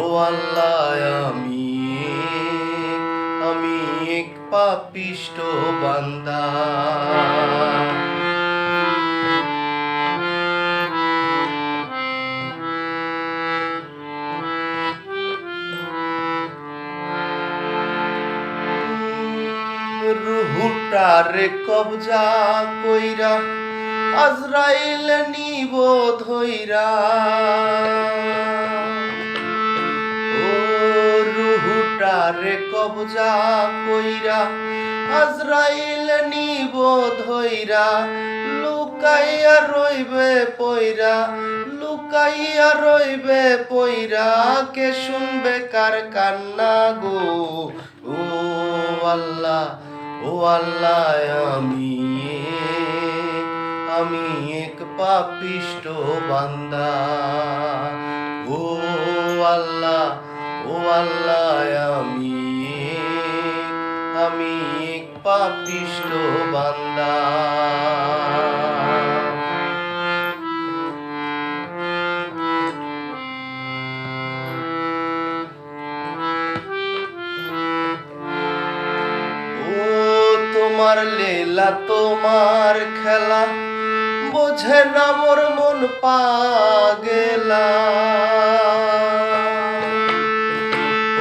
ও আল্লাহ আমি আমি এক পাপিষ্ট বান্দা। রুহুটারে কবজা কইরা আজরাইল নিব ধইরা। রুহুটারে কবজা কইরা, আজরাইল নিব ধইরা, লুকাইয়া রইবে পইরা, লুকাইয়া রইবে পইরা, কে শুনবে কার কান্না গো? ও আল্লাহ ও আল্লাহ, আমি আমি এক পাপিষ্ট বান্দা। ও আল্লাহ ও আল্লাহ পাপিষ্ট বান্দা। তোমার লীলা, তোমার খেলা, বোঝে না মোর মন পাগেলা।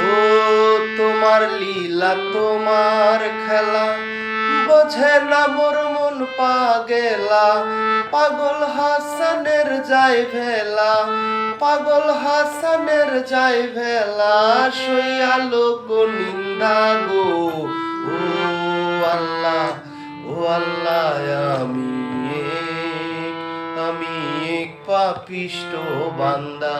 ও তোমার লীলা, তোমার খেলা বোঝে না মোর মন পাগেলা, পাগল হাসানের যাই ভেলা, পাগল হাসানের যাই ভেলা সইয়া লোক নিন্দা গো। ও আল্লাহ ও আল্লাহ, আমি আমি এক পাপিষ্ট বান্দা।